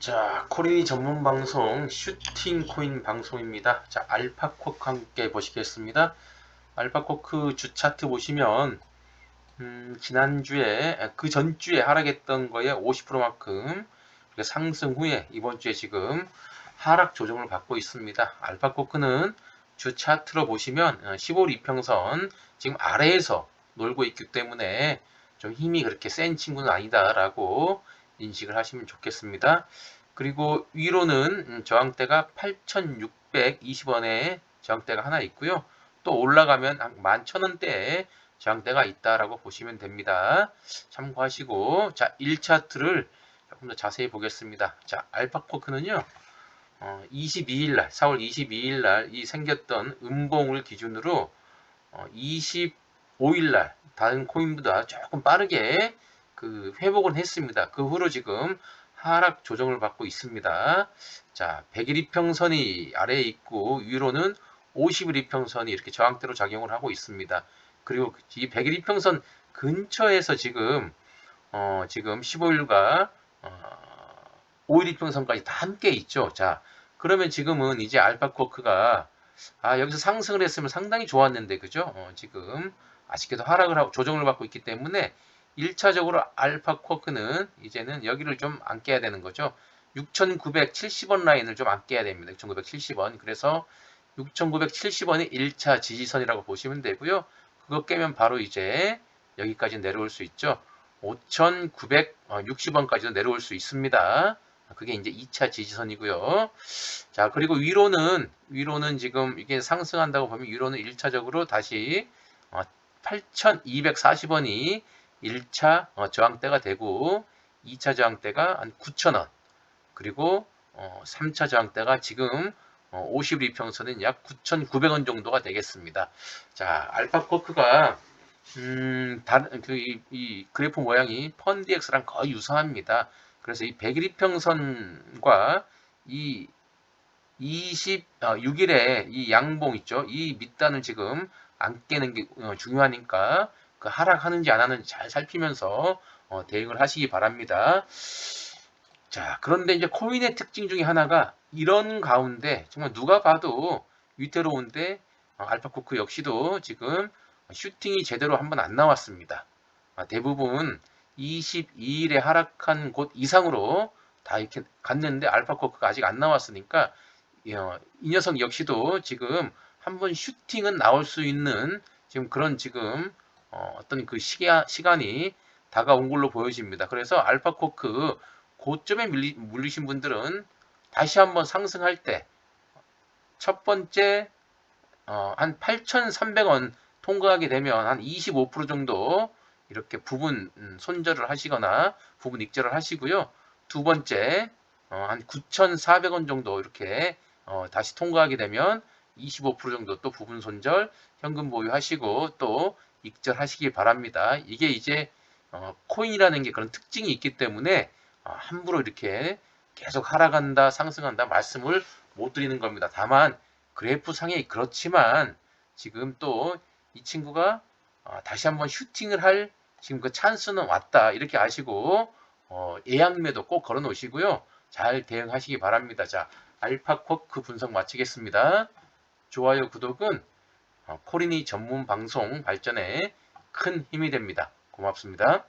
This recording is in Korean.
자, 코린이 전문 방송 슈팅 코인 방송입니다. 자, 알파코크 함께 보시겠습니다. 알파코크 주 차트 보시면 음, 지난주에 그 전주에 하락했던 거에 50%만큼 상승 후에 이번 주에 지금 하락 조정을 받고 있습니다. 알파코크는 주 차트로 보시면 15일 이평선 지금 아래에서 놀고 있기 때문에 좀 힘이 그렇게 센 친구는 아니다라고 인식을 하시면 좋겠습니다. 그리고 위로는 음, 저항대가 8,620원에 저항대가 하나 있고요. 또 올라가면 한 11,000원대에 저항대가 있다라고 보시면 됩니다. 참고하시고 자 1차트를 조금 더 자세히 보겠습니다. 자 알파코크는요. 어, 22일 날 4월 22일 날 이 생겼던 음봉을 기준으로 어, 25일 날 다른 코인보다 조금 빠르게 그 회복을 했습니다. 그 후로 지금 하락 조정을 받고 있습니다. 자, 100일 이평선이 아래에 있고 위로는 50일 이평선이 이렇게 저항대로 작용을 하고 있습니다. 그리고 이 100일 이평선 근처에서 지금 어, 지금 15일과 어, 5일 이평선까지 다 함께 있죠. 자, 그러면 지금은 이제 알파코크가 아, 여기서 상승을 했으면 상당히 좋았는데 그죠? 어, 지금 아쉽게도 하락을 하고 조정을 받고 있기 때문에 1차적으로 알파 쿼크는 이제는 여기를 좀 안 깨야 되는 거죠. 6,970원 라인을 좀 안 깨야 됩니다. 6,970원. 그래서 6,970원이 1차 지지선이라고 보시면 되고요. 그거 깨면 바로 이제 여기까지 내려올 수 있죠. 5,960원까지도 내려올 수 있습니다. 그게 이제 2차 지지선이고요. 자, 그리고 위로는, 위로는 지금 이게 상승한다고 보면 위로는 1차적으로 다시 8,240원이 1차 어, 저항대가 되고 2차 저항대가 한 9,000원 그리고 어, 3차 저항대가 지금 어, 52평선은 약 9,900원 정도가 되겠습니다. 자, 알파코크가 음, 다른 그 이 이 그래프 모양이 펀디엑스랑 거의 유사합니다. 그래서 이 100일평선과 이 26일에 어, 이 양봉 있죠. 이 밑단을 지금 안 깨는 게 어, 중요하니까 그 하락하는지 안 하는지 잘 살피면서 어, 대응을 하시기 바랍니다. 자, 그런데 이제 코인의 특징 중에 하나가 이런 가운데 정말 누가 봐도 위태로운데 어, 알파코크 역시도 지금 슈팅이 제대로 한번 안 나왔습니다. 아, 대부분 22일에 하락한 곳 이상으로 다 이렇게 갔는데 알파코크가 아직 안 나왔으니까 어, 이 녀석 역시도 지금 한번 슈팅은 나올 수 있는 지금 그런 지금 어, 그 시기야, 시간이 다가온 걸로 보여집니다. 그래서 알파코크 고점에 밀리, 물리신 분들은 다시 한번 상승할 때 첫 번째 어, 한 8,300원 통과하게 되면 한 25% 정도 이렇게 부분 음, 손절을 하시거나 부분 익절을 하시고요. 두 번째 어, 한 9,400원 정도 이렇게 어, 다시 통과하게 되면 25% 정도 또 부분 손절 현금 보유하시고 또 익절하시기 바랍니다. 이게 이제 어, 코인이라는 게 그런 특징이 있기 때문에 어, 함부로 이렇게 계속 하락한다, 상승한다 말씀을 못 드리는 겁니다. 다만 그래프 상에 그렇지만 지금 또 이 친구가 어, 다시 한번 슈팅을 할 지금 그 찬스는 왔다 이렇게 아시고 어, 예약매도 꼭 걸어 놓으시고요. 잘 대응하시기 바랍니다. 자, 알파코크 분석 마치겠습니다. 좋아요, 구독은 어, 코린이 전문 방송 발전에 큰 힘이 됩니다. 고맙습니다.